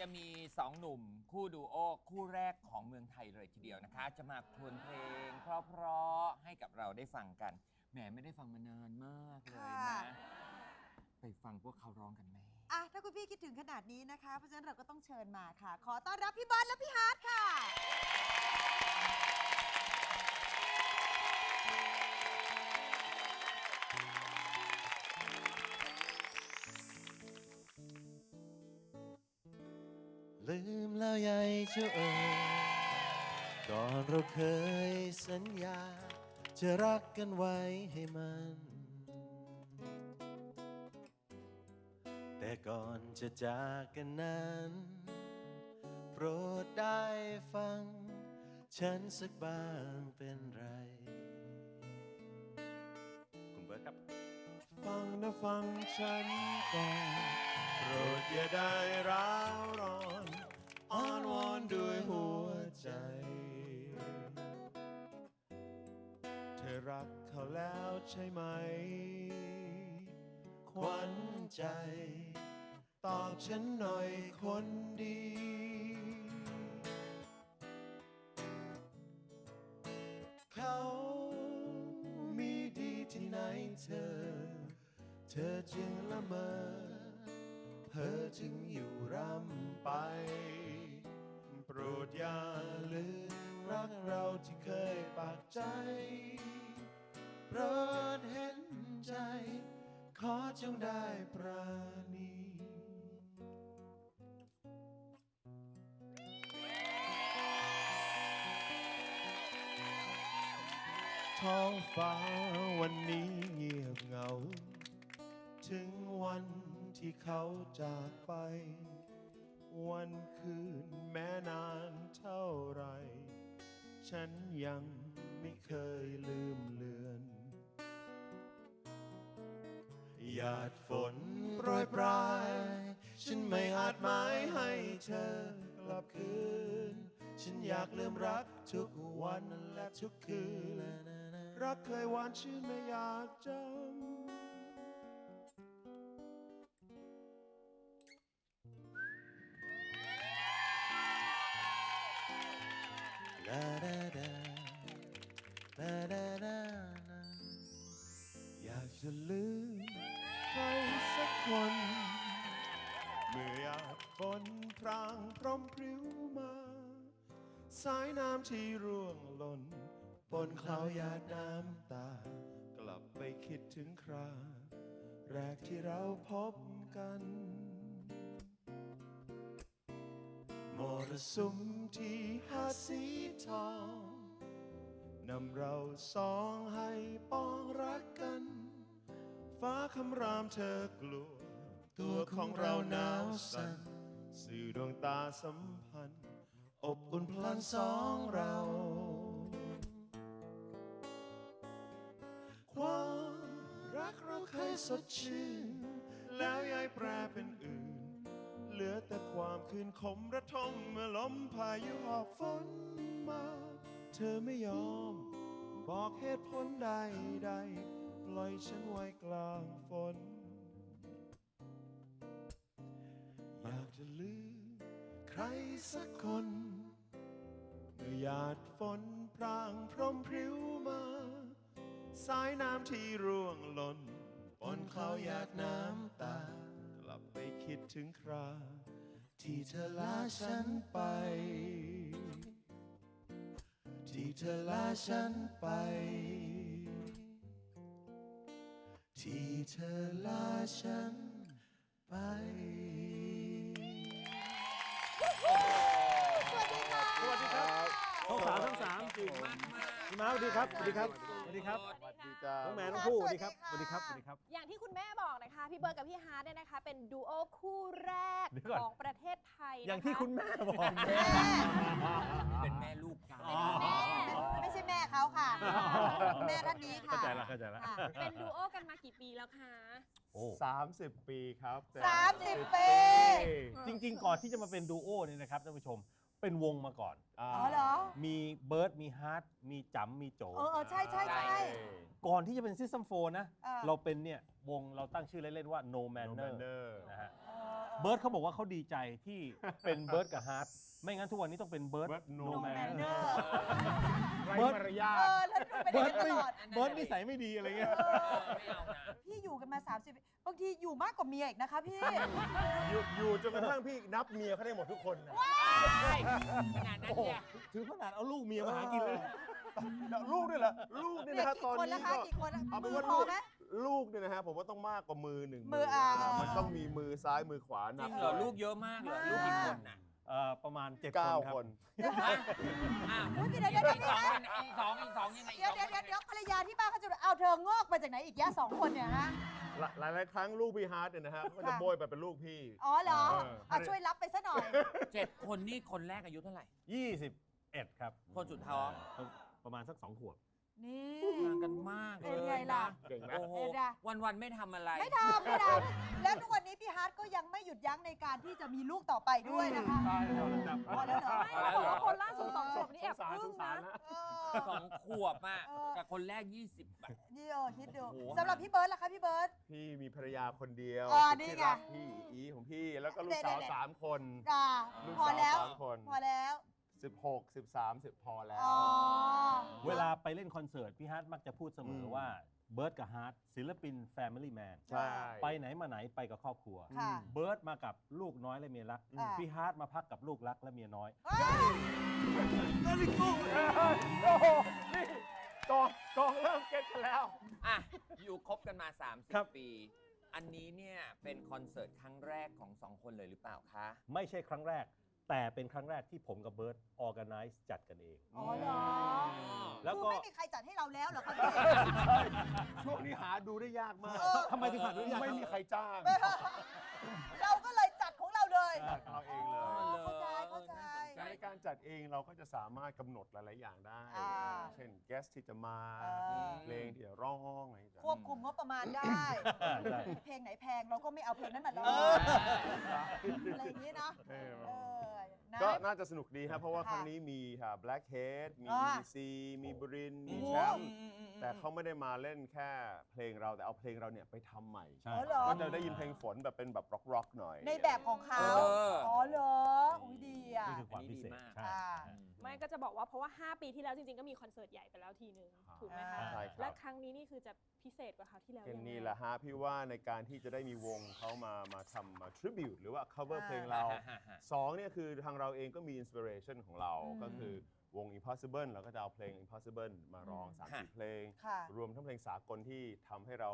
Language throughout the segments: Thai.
จะมีสองหนุ่ม คู่ดูโอคู่แรกของเมืองไทยเลยทีเดียวนะคะ จะมาครวนเพลง เพราะๆให้กับเราได้ฟังกันแหมไม่ได้ฟังมานานมากเลยค่ะนะไปฟังพวกเขาร้องกันไหมอะถ้าคุณพี่คิดถึงขนาดนี้นะคะ เพราะฉะนั้นเราก็ต้องเชิญมาค่ะ ขอต้อนรับพี่บอลและพี่ฮาร์ดค่ะลื แล้วยายเจ้าเอ๋ยก่อนเราเคยสัญญา จะรักกันไว้ให้มัน แต่ก่อนจะจากกันนั้น โปรดได้ฟัง ฉันสักบ้างเป็นไร คุณเบิร์ดครับ ฟังนะฟังฉันก่อน โปรดอย่าได้ร้าวร้อน อ้อนวอนด้วยหัวใจ เธอรักเขาแล้วใช่ไหม ขวัญใจ ตอบฉันหน่อยคนดี เขามีดีที่ไหนเธอ เธอจึงละเมอ เธอจึงอยู่ร่ำไป โปรดอย่าลืมรักเราที่เคยปากใจโปรดเห็นใจ ขอจงได้ปราณีท้องฟ้าวันนี้เงียบเหงา ถึงวัน ที่เขาจากไป วันคืนแม้นานเท่าไร ฉันยังไม่เคยลืมเลือน หยาดฝนโปรยปลาย ฉันไม่อาจหมายให้เธอกลับคืน ฉันอยากลืมรักทุกวันและทุกคืน รักเคยหวานชื่นไม่อยากจำ อยากจะลืมใครสักคน เมื่อยาดฝนพรางพรมพริ้วมา สายน้ำที่ร่วงหล่น บนคลาวหยาดน้ำตา กลับไปคิดถึงครา แรกที่เราพบกันมรสุมที่หาดสีทอง นำเราสองให้ป้องรักกัน ฟ้าคำรามเธอกลัว ตัวของเราหนาวสั่นสื่อดวงตาสัมพันธ์ อบอุ่นพลันสองเรา ความรักเราเคยสดชื่น แล้วยายแปรเป็นอื่น เหลือแต่ความคืนขมระทมเมื่อลมพายุหอบฝนมา เธอไม่ยอม บอกเหตุผลใดใดๆปล่อยฉันไว้กลางฝน อยากจะลืมใครสักคนเมื่อหยาดฝนพรางพรมพริ้วมา สายน้ำที่ร่วงหล่นบนเขาหยาดน้ำตา กลับไปคิดถึงครา ที่เธอลาฉันไป ที่เธอลาฉันไป ที่เธอลาฉันไป มากพี่ม้าสวัสดีครับสวัสดีครับสวัสดีครับสวัสดีจ้าน้องแมนน้องผู้สสวัวัสสดีดีครับค่ะสวัสดีครับสวัสดีครับ อย่างที่คุณแม่บอกนะคะ พี่เบิร์ดกับพี่ฮาร์ดเนี่ยนะคะ เป็นดูโอคู่แรกเดี๋ยวก่อน ของประเทศไทยนะคะอย่างที่คุณแม่บอกแม่เป็นแม่ลูกกันอ๋อไม่ใช่แม่เขาค่ะ แม่ท่านนี้ค่ะเข้าใจละเข้าใจละค่ะเป็นดูโอกันมากี่ปีแล้วคะโอ้30ปีครับแต่สามสิบปี จริง ๆ ก่อนที่จะมาเป็นดูโอเนี่ยนะครับท่านผู้ชม เป็นวงมาก่อน อ๋อ๋อเหรอ มีเบิร์ดมีฮาร์ดมีจ๋ำมีโจ เออเออใช่ใช่ใช่ ก่อนที่จะเป็นซิส t ัมโฟนะอ่าเราเป็นเนี่ยวงเราตั้งชื่อเล่น ๆ ว่า No โนแมน Manner เนอร์นะฮะเออเบิร์ดเขาบอกว่าเขาดีใจที่เป็นเบิร์ดกับฮาร์ด ไม่งั้นทุกวันนี้ต้องเป็นเบิร์ด Bird No No Manner Manner ไรเบิร์ดมารยาเอทอแล้วดูเป็นเบิอร์ย่าดงนี้ไม่ตลอด เบิร์ดนิสัยไม่ดีอะไรเงี้ยเออไม่เอานะ พี่อยู่กันมา 30ปีบางทีอยู่มากกว่าเมียอีกนะคะพี่ อยู่อยู่จนกระทั่งพี่นับเมียเขาได้หมดทุกคนนะใช่ขนาดนั้นโอ้โหเนี่ยถึงขนาดเอาลูกเมียมาหากินเลยแล้วลูกด้วยเหรอลูกเนี่ยเนี่ยนะฮะกี่ตอนคนนี้นะคะก็กี่คนอะเอาเป็มืนอว่าพลูอกไหมลูกเนี่ยนะฮะผมว่าต้องมากกว่ามือหนึ่งมืออ่า มันต้องมีมือซ้ายมือขวาจนัริบ งเหรอลูกเยอะมากเหรอลูกกี่คนน่ะเอ่อประมาณ7เก้าคนครับคนฮะอ้าวอุ๊ยเดี๋ยวเดี๋ยวอีเดี๋ยวกสองคนอีกสองอีกสองยังไงอีกเดี๋ยวสเดี๋อยงวเดี๋ยวเดี๋ยวภรรยาที่บ้านเขาจะเอาเธองอกมาจากไหนอีกยะสองคนเนี่ยฮะ หลายหลายๆครั้งลูกพี่ฮาร์ดเนี่ยนะฮะเขาก็จะค่ะ โบยไปเป็นลูกพี่ อ๋อเหรอเออ เอาช่วยรับไปซะหน่อย เจ็ดคนนี่คนแรกอายุเท่าไหร่21ครับคนสุดท้อง ประมาณสักสองขวบ นี่ ห่างกันมากเลเป็นยไงล่ะนะเก่งไหม โอ้โหเอ็ดอะวันวันๆไม่ทำอะไร ไม่ทำไม่ทำแล้วทุกวันนี้พี่ฮาร์ดก็ยังไม่หยุดยั้งในการที่จะมีลูกต่อไปด้วยนะคะพอแล้วเหรอไม่เขาบอกว่าคนล่าสุดสองขวบนี่แอบสงสารอึ้สงงสารนะ นะ เออ สองขวบอะเออ กับคนแรก 20อะนี่เออคิดดูโอ้โห สำหรับพี่เบิร์ดล่ะคะพี่เบิร์ด พี่มีภรรยาคนเดียวอ่าสุดนี่ที่ไงรักพี่อีของพี่แล้วก็ลูกสาวเด็ดๆสามคน อ่าลูกพอสาวแล้ว สามคน พอแล้ว สิบหกสิบสามสิบพอแล้ว อ๋อ เวลาไปเล่นคอนเสิร์ตพี่ฮาร์ดมักจะพูดเสมอม ว่าเบิร์ดกับฮาร์ดศิลปิน Family Man ใช่ ไปไหนมาไหนไปกับครอบครัว ค่ะ เบิร์ดมากับลูกน้อยและเมียรัก อ่า พี่ฮาร์ดมาพักกับลูกรักและเมียน้อยเอ้ยโอ้โหนี่กองกองเริ่มเก็ตกันแล้ว อะ อยู่คบกันมา ครับ 30 ปี อันนี้เนี่ย เป็นคอนเสิร์ตครั้งแรกของสองคนเลยหรือเปล่าคะ ไม่ใช่ครั้งแรก แต่เป็นครั้งแรกที่ผมกับเบิร์ดออแกไนซ์จัดกันเอง อ๋อเหรอแล้วคือก็ ไม่มีใครจัดให้เราแล้วเหรอคะพี่ ช่วงนี้หาดูได้ยากมากเออ ทำไมถึงหาดูได้ยากไม่มีใครจ้างเราก็เลยจัดของเราเลยจัดเราเองเลยอ๋อเข้าใจเข้าใจ ในการจัดเองเราก็จะสามารถกำหนดหลาย ๆ อย่างได้ อ่าเช่นแกสที่จะมาเออเพลงที่จะร้องอะไรอย่างเงี้ยควบคุมงบประมาณได้ อ่าใช่เพลงไหนแพงเราก็ไม่เอาเพลงนั้นมาร้องเอออะไรอย่างนี้เนาะเออเออ นะ ก็น่าจะสนุกดีครับ เพราะว่าค่ะครั้งนี้มีค่ะ Blackhead มีอ่า EDC มีบริน มีโอ้แชมป์ แต่เขาไม่ได้มาเล่นแค่เพลงเราแต่เอาเพลงเราเนี่ยไปทำใหม่ ใช่ อ๋อเหรอ ก็จะได้ยินเพลงฝนแบบเป็นแบบร็อกๆหน่อย ในแบบของเขา เอออ๋ อ๋อเหรอ อุ้ยดีอะ นี่คือความพิเศษ อันนี้ดีมาก ใช่อ่าไม่ก็จะบอกว่าเพราะว่า 5 ปีที่แล้วจริง ๆ ก็มีคอนเสิร์ตใหญ่ไปแล้วทีนึง ถูกไหมคะอ่าใช่ค และรับครั้งนี้นี่คือจะพิเศษกว่าคราวที่แล้วเป็นยังไง นี่แหละฮะพี่ว่าในการที่จะได้มีวงเขามามาทำมา tribute หรือว่า cover อ่า เพลงเราฮ่าฮ่าฮ่าสองเนี่ยคือทางเราเองก็มี inspiration ของเราอืมก็คือวง Impossible เราก็จะเอาเพลง Impossible มาร้องอืมสามค่ะสี่เพลง ค่ะ รวมทั้งเพลงสากลที่ทำให้เรา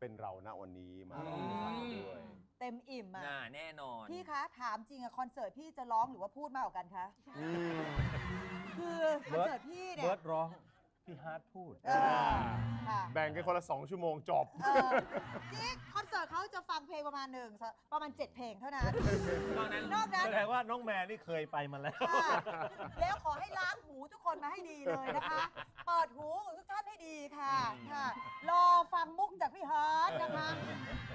เป็นเราณวันนี้มาร้องอืมให้ฟังด้วย เต็มอิ่มอะน่าแน่นอน พี่คะถามจริงอะคอนเสิร์ตพี่จะร้องหรือว่าพูดมากกว่ากันคะอืมคือคอนเสิร์ตพี่เนี่เบิยร์ดร้อง พี่ฮาร์ดพูด เออค่ะแบ่งกันคนละ 2 ชั่วโมงจบ เออจริงคอนเสิร์ตเขาจะฟังเพลงประมาณหนึ่งประมาณ 7 เพลงเท่านั้น นอกนั้นนอกนั้น แสดงว่าน้องแมนนี่เคยไปมาแล้ว ค่ะแล้วขอให้ล้างหูทุกคนมาให้ดีเลยนะคะ เปิดหูของทุกท่านให้ดีค่ะค่ะ รอฟังมุกจากพี่ฮาร์ดนะคะ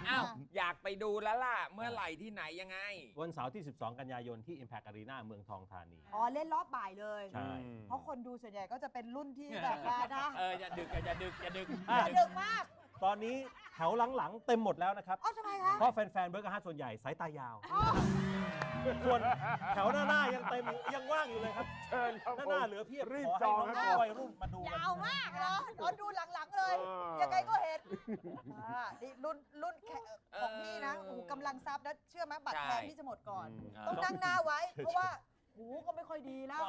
อ้าว อยากไปดูแล้วล่ะ เมื่อไหร่ที่ไหนยังไง วันเสาร์ที่ 12 กันยายนที่ Impact Arena เมืองทองธานี อ๋อ เล่นรอบบ่ายเลย ใช่ เพราะคนดูส่วนใหญ่ก็จะเป็นรุ่นที่แบบว่านะ เอออย่าดึกอย่าดึกอย่าดึกอะอย่าดึกมากตอนนี้แถวหลังๆ เต็มหมดแล้วนะครับอ๋อทำไมคะเพราะแฟนๆเบิร์กฮาร์ดส่วนใหญ่สายตายาว อ๋อส่วนแถวหน้าๆยังเต็มอยู่ยังว่างอยู่เลยครับเชิญครับหน้าผมหน้าเหลือเพียบรีบขอจให้องน้ครัอบ งๆวัยรุ่นมาดูกันยาวมากเนาะตอนดูหลังๆเลย เออ ยังไงก็เห็นอ่านี่รุ่นรุ่นแค่ของพี่นะโอ้โหกำลังซับนะเชื่อไหมบัตรแพงที่จะหมดก่อนอืมต้องนั่งหน้าไว้ เพราะว่า หูก็ไม่ค่อยดีแล้ว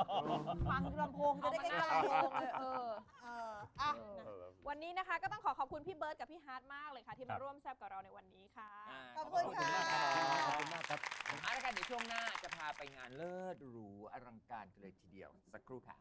ฟังลำโพงจะได้ใกล้ๆลำโพงเลยเออ เอออะ เออวันนี้นะคะก็ต้องขอขอบคุณพี่เบิร์ดกับพี่ฮาร์ดมากเลยค่ะ ที่ครัมาบ ร่วมแซบกับเราในวันนี้ค่ะาขอบคุณค่ะ ขอบคุณมากครับ เอาละกันเดี๋ยวช่วงหน้าจะพาไปงานเลิศหรูอลังการกันเลยทีเดียวสักครู่ค่ะ